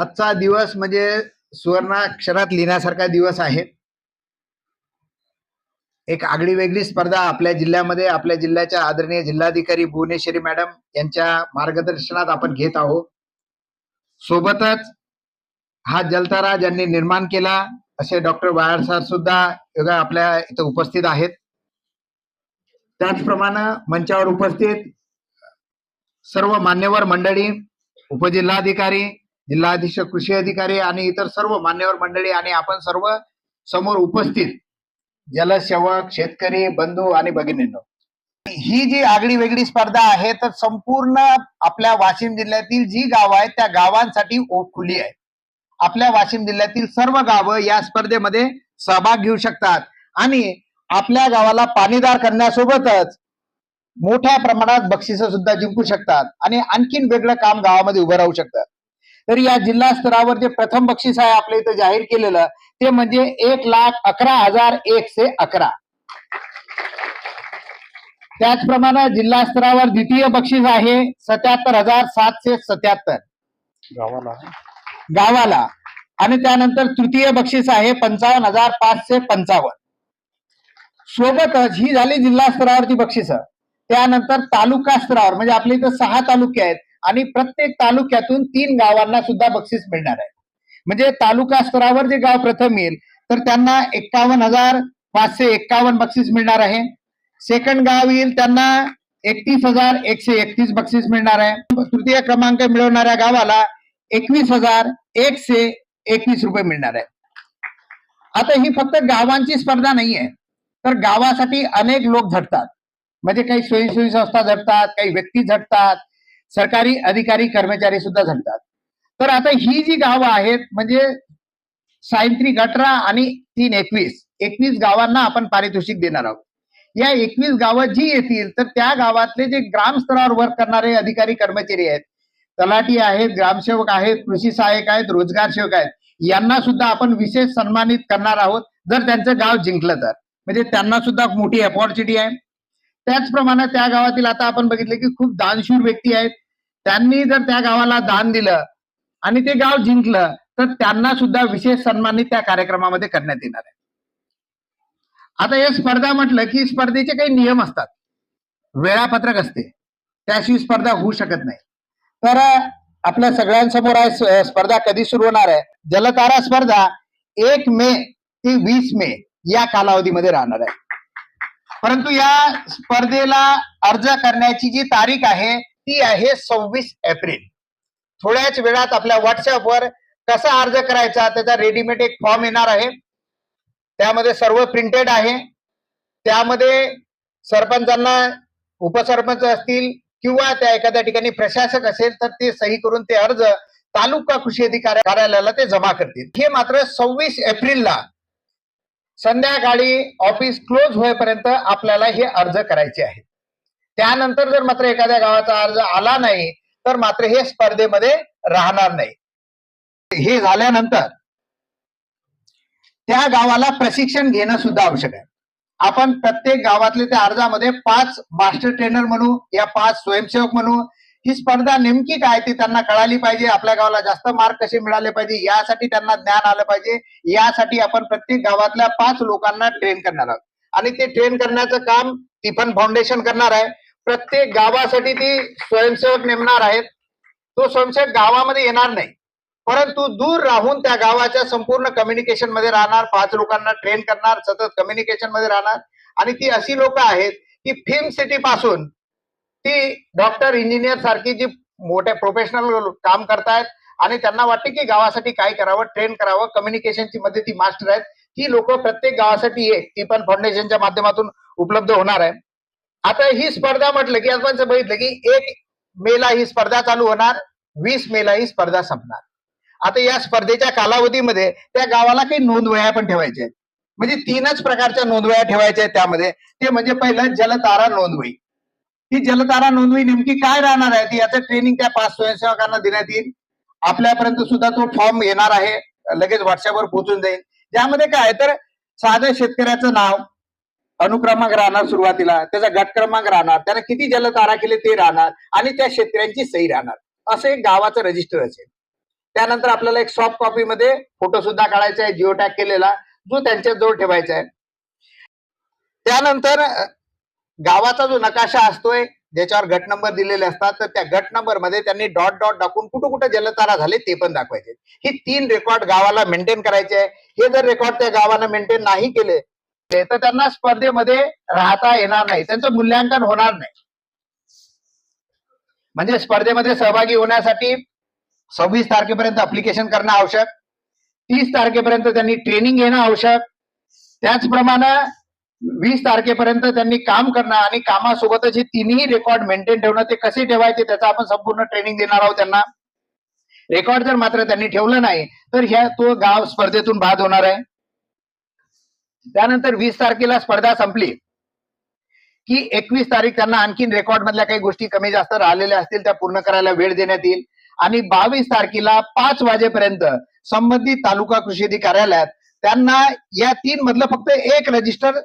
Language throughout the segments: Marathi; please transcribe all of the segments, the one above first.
आजचा दिवस म्हणजे सुवर्णाक्षरात लिहिण्यासारखा दिवस आहे. एक आगळी वेगळी स्पर्धा आपल्या जिल्ह्यामध्ये आपल्या जिल्ह्याच्या आदरणीय जिल्हाधिकारी भुवनेश्वरी मॅडम यांच्या मार्गदर्शनात आपण घेत आहोत. सोबतच हा जलतारा ज्यांनी निर्माण केला असे डॉक्टर वायर सर सुद्धा योगा आपल्या इथं उपस्थित आहेत. त्याचप्रमाणे मंचावर उपस्थित सर्व मान्यवर मंडळी उपजिल्हाधिकारी जिल्हा कृषी अधिकारी आणि इतर सर्व मान्यवर मंडळी आणि आपण सर्व समोर उपस्थित जलसेवक शेतकरी बंधू आणि भगिनींनो. ही जी आगळी वेगळी स्पर्धा आहे तर संपूर्ण आपल्या वाशिम जिल्ह्यातील जी गावं आहेत त्या गावांसाठी ओढ खुली आहे. आपल्या वाशिम जिल्ह्यातील सर्व गावं या स्पर्धेमध्ये सहभाग घेऊ शकतात. आणि आपल्या गावाला पाणीदार करण्यासोबतच मोठ्या प्रमाणात बक्षिस सुद्धा जिंकू शकतात. आणि आणखीन वेगळं काम गावामध्ये उभं राहू शकतं. तर या जिल्हा स्तरावर जे प्रथम बक्षीस आहे आपल्या इथं जाहीर केलेलं ते म्हणजे एक लाख अकरा हजार एकशे अकरा. त्याचप्रमाणे जिल्हा स्तरावर द्वितीय बक्षीस आहे सत्याहत्तर हजार सातशे सत्याहत्तर. गावाला. गावाला. आणि त्यानंतर तृतीय बक्षीस आहे पंचावन्न हजार पाचशे पंचावन्न. सोबतच ही झाली जिल्हा स्तरावरची बक्षिस. त्यानंतर तालुका स्तरावर म्हणजे आपल्या इथं सहा तालुके आहेत. आणि प्रत्येक तालुक्यातून तीन गावांना सुद्धा बक्षीस मिळणार आहे. म्हणजे तालुका स्तरावर जे गाव प्रथम येईल तर त्यांना एक्कावन्न हजार पाचशे एक्कावन्न बक्षीस मिळणार आहे. सेकंड गाव येईल त्यांना एकतीस हजार एकशे एकतीस बक्षीस मिळणार आहे. तृतीय क्रमांक मिळवणाऱ्या गावाला एकवीस हजार एकशे एकवीस रुपये मिळणार आहे. आता ही फक्त गावांची स्पर्धा नाहीये तर गावासाठी अनेक लोक झटतात. म्हणजे काही स्वयंसेवी संस्था झटतात काही व्यक्ती झटतात सरकारी अधिकारी कर्मचारी सुद्धा झटतात तर आता ही जी गावं आहेत म्हणजे सायंत्री गटरा आणि तीन एकवीस एकवीस गावांना आपण पारितोषिक देणार आहोत. या एकवीस गावं जी येतील तर त्या गावातले जे ग्रामस्तरावर वर्क करणारे अधिकारी कर्मचारी आहेत तलाठी आहेत ग्रामसेवक आहेत कृषी सहाय्यक आहेत रोजगार सेवक आहेत यांना सुद्धा आपण विशेष सन्मानित करणार आहोत जर त्यांचं गाव जिंकलं तर. म्हणजे त्यांना सुद्धा मोठी अपॉर्च्युनिटी आहे. त्याचप्रमाणे त्या गावातील आता आपण बघितलं की खूप दानशूर व्यक्ती आहेत. त्यांनी जर त्या गावाला दान दिलं आणि ते गाव जिंकलं तर त्यांना सुद्धा विशेष सन्मानित त्या कार्यक्रमामध्ये करण्यात येणार आहे. आता या स्पर्धा म्हटलं की स्पर्धेचे काही नियम असतात. वेळापत्रक असते. त्याशिवाय स्पर्धा होऊ शकत नाही. तर आपल्या सगळ्यांसमोर आहे स्पर्धा कधी सुरू होणार आहे? जलतारा स्पर्धा एक मे ते वीस मे या कालावधीमध्ये राहणार आहे. परंतु या स्पर्धेला अर्ज करण्याची जी तारीख आहे ती आहे सव्वीस एप्रिल. थोड्याच वेळात आपल्या व्हॉट्सअपवर कसा अर्ज करायचा त्याचा रेडीमेड एक फॉर्म येणार आहे. त्यामध्ये सर्व प्रिंटेड आहे. त्यामध्ये सरपंचांना उपसरपंच असतील किंवा त्या एखाद्या ठिकाणी प्रशासक असेल तर ते सही करून ते अर्ज तालुका कृषी अधिकारी कार्यालयाला ते जमा करतील. हे मात्र सव्वीस एप्रिलला संध्याकाळी ऑफिस क्लोज होईपर्यंत आपल्याला हे अर्ज करायचे आहेत. त्यानंतर जर मात्र एखाद्या गावाचा अर्ज आला नाही तर मात्र हे स्पर्धेमध्ये राहणार नाही. हे झाल्यानंतर त्या गावाला प्रशिक्षण घेणं सुद्धा आवश्यक आहे. आपण प्रत्येक गावातले त्या अर्जामध्ये पाच मास्टर ट्रेनर म्हणू या पाच स्वयंसेवक म्हणू ही स्पर्धा नेमकी काय ती त्यांना कळाली पाहिजे. आपल्या गावाला जास्त मार्क कसे मिळाले पाहिजे यासाठी त्यांना ज्ञान आलं पाहिजे. यासाठी आपण प्रत्येक गावातल्या पाच लोकांना ट्रेन करणार आहोत. आणि ते ट्रेन करण्याचं काम ती पण फाउंडेशन करणार आहे. प्रत्येक गावासाठी ती स्वयंसेवक नेमणार आहेत. तो स्वयंसेवक गावामध्ये येणार नाही. परंतु दूर राहून त्या गावाच्या संपूर्ण कम्युनिकेशनमध्ये राहणार पाच लोकांना ट्रेन करणार सतत कम्युनिकेशनमध्ये राहणार. आणि ती अशी लोक आहेत की फिल्म सिटी पासून ती डॉक्टर इंजिनियर सारखी जी मोठ्या प्रोफेशनल काम करतायत आणि त्यांना वाटते की गावासाठी काय करावं ट्रेन करावं कम्युनिकेशनची मध्ये ती मास्टर आहेत. ती लोक प्रत्येक गावासाठी एक ती पण फाउंडेशनच्या माध्यमातून उपलब्ध होणार आहे. आता ही स्पर्धा म्हटलं की आपण बघितलं की एक मेला ही स्पर्धा चालू होणार वीस मेला ही स्पर्धा संपणार. आता या स्पर्धेच्या कालावधीमध्ये त्या गावाला काही नोंदवया पण ठेवायच्या आहेत. म्हणजे तीनच प्रकारच्या नोंदवया ठेवायच्या आहेत त्यामध्ये. ते म्हणजे पहिलं जलतारा नोंदवही ही जलतारा नोंदवी नेमकी काय राहणार आहे? याचं ट्रेनिंग त्या पाच स्वयंसेवकांना देण्यात येईल. आपल्यापर्यंत सुद्धा तो फॉर्म येणार आहे. लगेच व्हॉट्सअपवर पोहोचून जाईल. ज्यामध्ये काय तर साध्या शेतकऱ्याचं नाव अनुक्रमांक राहणार सुरुवातीला त्याचा गट क्रमांक राहणार त्याला किती जलतारा केले ते राहणार आणि त्या शेतकऱ्यांची सही राहणार. असं एक गावाचं रजिस्टर असेल. त्यानंतर आपल्याला एक सॉफ्ट कॉपी मध्ये फोटो सुद्धा काढायचा आहे जिओ टॅग केलेला जो त्यांच्या जवळ ठेवायचा आहे. त्यानंतर गावाचा जो नकाशा असतोय ज्याच्यावर गट नंबर दिलेले असतात तर त्या गट नंबरमध्ये त्यांनी डॉट डॉट टाकून कुठं कुठं जलतारा झाले ते पण दाखवायचे. ही तीन रेकॉर्ड गावाला मेंटेन करायचे आहे. हे जर रेकॉर्ड त्या गावानं मेंटेन नाही केले तर त्यांना स्पर्धेमध्ये राहता येणार नाही. त्यांचं मूल्यांकन होणार नाही. म्हणजे स्पर्धेमध्ये सहभागी होण्यासाठी सव्वीस तारखेपर्यंत अप्लिकेशन करणं आवश्यक तीस तारखेपर्यंत त्यांनी ट्रेनिंग घेणं आवश्यक. त्याचप्रमाणे वीस तारखेपर्यंत त्यांनी काम करणं आणि कामासोबतच हे तिन्ही रेकॉर्ड मेंटेन ठेवणं ते कसे ठेवायचे त्याचं आपण संपूर्ण ट्रेनिंग देणार आहोत त्यांना. रेकॉर्ड जर मात्र त्यांनी ठेवलं नाही तर ह्या तो गाव स्पर्धेतून बाद होणार आहे. त्यानंतर वीस तारखेला स्पर्धा संपली. की एकवीस तारीख त्यांना आणखीन रेकॉर्ड मधल्या काही गोष्टी कमी जास्त राहिलेल्या असतील त्या पूर्ण करायला वेळ देण्यात येईल. आणि बावीस तारखेला पाच वाजेपर्यंत संबंधित तालुका कृषी अधिकारी कार्यालयात त्यांना या तीन मधलं फक्त एक रजिस्टर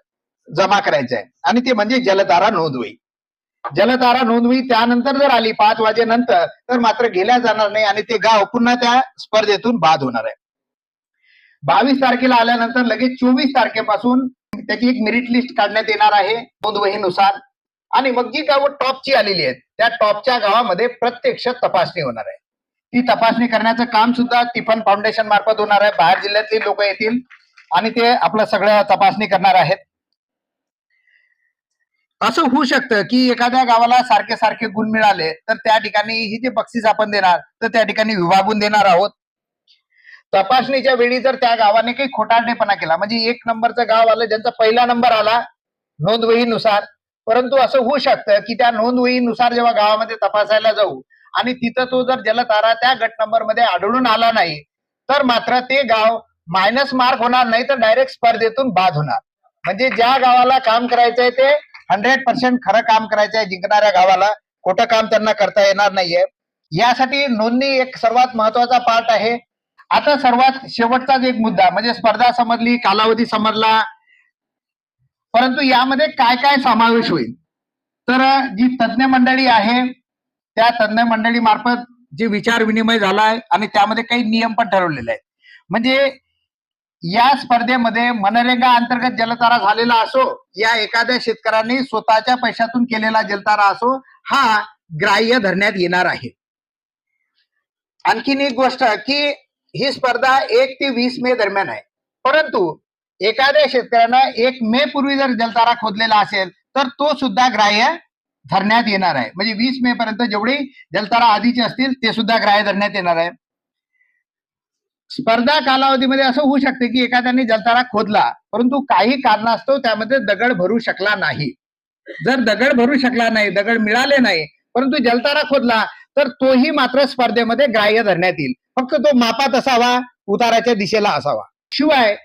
जमा करायचं आहे आणि ते म्हणजे जलतारा नोंदवही जलतारा नोंदवही त्यानंतर जर आली पाच वाजेनंतर तर मात्र गेल्या जाणार नाही आणि ते गाव पुन्हा त्या स्पर्धेतून बाद होणार आहे. बावीस तारखेला आल्यानंतर लगेच चोवीस तारखेपासून त्याची एक मेरिट लिस्ट काढण्यात येणार आहे नोंदवहीनुसार. आणि मग जी गावं टॉपची आलेली आहेत त्या टॉपच्या गावामध्ये प्रत्यक्ष तपासणी होणार आहे. ती तपासणी करण्याचं काम सुद्धा टिफन फाउंडेशन मार्फत होणार आहे. बाहेर जिल्ह्यातले लोक येतील आणि ते आपलं सगळं तपासणी करणार आहेत. असं होऊ शकतं की एखाद्या गावाला सारखे सारखे गुण मिळाले तर त्या ठिकाणी ही जे बक्षीस आपण देणार तर त्या ठिकाणी विभागून देणार आहोत. तपासणीच्या वेळी जर त्या गावाने काही खोटारडेपणा केला म्हणजे एक नंबरचं गाव आलं ज्यांचा पहिला नंबर आला नोंदवहीनुसार परंतु असं होऊ शकतं की त्या नोंदवहीनुसार जेव्हा गावामध्ये तपासायला जाऊ आणि तिथं तो जर जलतारा त्या गट नंबरमध्ये आढळून आला नाही तर मात्र ते गाव मायनस मार्क होणार नाही तर डायरेक्ट स्पर्धेतून बाद होणार. म्हणजे ज्या गावाला काम करायचंय ते हंड्रेड पर्सेंट खरं काम करायचं आहे जिंकणाऱ्या गावाला. खोटं काम त्यांना करता येणार नाहीये. यासाठी नोंदणी एक सर्वात महत्त्वाचा पार्ट आहे. आता सर्वात शेवटचाच एक मुद्दा म्हणजे स्पर्धा समजली कालावधी समजला परंतु यामध्ये काय काय समावेश होईल? तर जी तज्ज्ञ मंडळी आहे त्या तज्ज्ञ मंडळी मार्फत जे विचार विनिमय झाला आहे आणि त्यामध्ये काही नियम पण ठरवलेले आहेत. म्हणजे या स्पर्धेमध्ये मनरेगा अंतर्गत जलतारा झालेला असो या एखाद्या शेतकऱ्यांनी स्वतःच्या पैशातून केलेला जलतारा असो हा ग्राह्य धरण्यात येणार आहे. आणखीन एक गोष्ट की ही स्पर्धा एक ते वीस मे दरम्यान आहे. परंतु एखाद्या शेतकऱ्यानं एक मे पूर्वी जर जलतारा खोदलेला असेल तर तो सुद्धा ग्राह्य धरण्यात येणार आहे. म्हणजे वीस मे पर्यंत जेवढी जलतारा आधीचे असतील ते सुद्धा ग्राह्य धरण्यात येणार आहे. स्पर्धा कालावधीमध्ये असं होऊ शकते की एखाद्याने जलतारा खोदला परंतु काही कारणास्तव त्यामध्ये दगड भरू शकला नाही. जर दगड भरू शकला नाही दगड मिळाले नाही परंतु जलतारा खोदला तर तोही मात्र स्पर्धेमध्ये ग्राह्य धरण्यात येईल. फक्त तो मापात असावा उताराच्या दिशेला असावा. शिवाय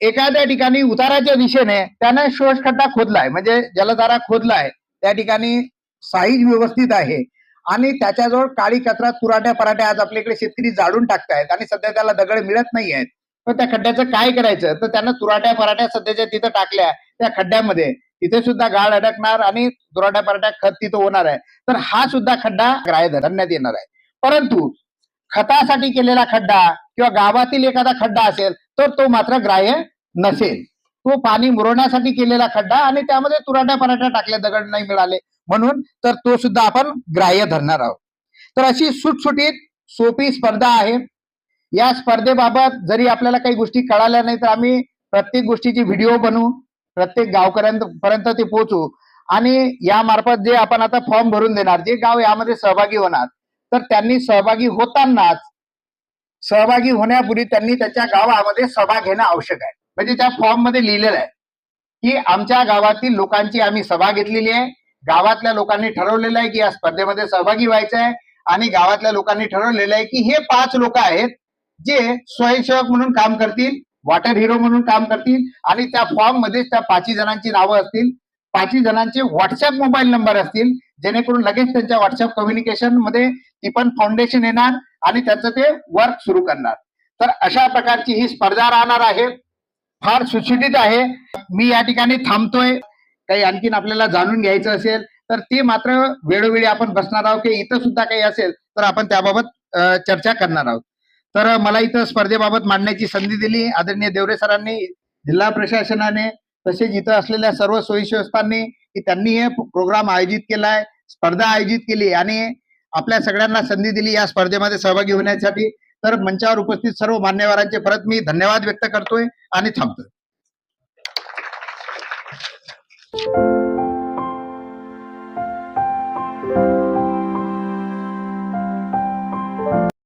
एखाद्या ठिकाणी उताराच्या दिशेने त्याने शोषखड्डा खोदलाय म्हणजे जलतारा खोदलाय त्या ठिकाणी साईज व्यवस्थित आहे आणि त्याच्याजवळ काळी कचरा तुराट्या पराट्या आज आपल्याकडे शेतकरी जाळून टाकतायत आणि सध्या त्याला दगड मिळत नाही आहेत तर त्या खड्ड्याचं काय करायचं? तर त्यांना तुराट्या पराट्या सध्याच्या तिथं टाकल्या त्या खड्ड्यामध्ये. तिथे सुद्धा गाळ अडकणार आणि तुराट्या पराट्या खत तिथं होणार आहे. तर हा सुद्धा खड्डा ग्राह्य धरण्यात येणार आहे. परंतु खतासाठी केलेला खड्डा किंवा गावातील एखादा खड्डा असेल तर तो मात्र ग्राह्य नसेल. तो पाणी मुरवण्यासाठी केलेला खड्डा आणि त्यामध्ये तुराट्या पराट्या टाकल्या दगड नाही मिळाले. म्हणून तर तो सुद्धा आपण ग्राह्य धरणार आहोत. तर अशी सुटसुटीत सोपी स्पर्धा आहे. या स्पर्धेबाबत जरी आपल्याला काही गोष्टी कळाल्या नाही तर आम्ही प्रत्येक गोष्टीची व्हिडिओ बनवू प्रत्येक गावकऱ्यांपर्यंत ते पोहोचू आणि या मार्फत जे आपण आता फॉर्म भरून देणार जे गाव यामध्ये सहभागी होणार तर त्यांनी सहभागी होतानाच सहभागी होण्यापूर्वी त्यांनी त्याच्या गावामध्ये सभा घेणं आवश्यक आहे. म्हणजे त्या फॉर्ममध्ये लिहिलेलं आहे की आमच्या गावातील लोकांची आम्ही सभा घेतलेली आहे गावातल्या लोकांनी ठरवलेलं आहे की या स्पर्धेमध्ये सहभागी व्हायचं आहे आणि गावातल्या लोकांनी ठरवलेलं आहे की हे पाच लोक आहेत जे स्वयंसेवक म्हणून काम करतील वॉटर हिरो म्हणून काम करतील आणि त्या फॉर्ममध्ये त्या पाचही जणांची नावं असतील. पाचही जणांचे व्हॉट्सअप मोबाईल नंबर असतील. जेणेकरून लगेच त्यांच्या व्हॉट्सअप कम्युनिकेशनमध्ये ती पण फाउंडेशन येणार आणि त्यांचं ते वर्क सुरू करणार. तर अशा प्रकारची ही स्पर्धा राहणार आहे. फार सुटसुटीत आहे. मी या ठिकाणी थांबतोय. काही आणखीन आपल्याला जाणून घ्यायचं असेल तर ते मात्र वेळोवेळी आपण बसणार आहोत की इथं सुद्धा काही असेल तर आपण त्याबाबत चर्चा करणार आहोत. तर मला इथं स्पर्धेबाबत मांडण्याची संधी दिली. आदरणीय देवरे सरांनी जिल्हा प्रशासनाने तसेच इथं असलेल्या सर्व सोयीस्वस्थांनी की त्यांनी हे प्रोग्राम आयोजित केलाय स्पर्धा आयोजित केली आणि आपल्या सगळ्यांना संधी दिली या स्पर्धेमध्ये सहभागी होण्यासाठी. तर मंचावर उपस्थित सर्व मान्यवरांचे परत मी धन्यवाद व्यक्त करतोय आणि थांबतोय. Thank you.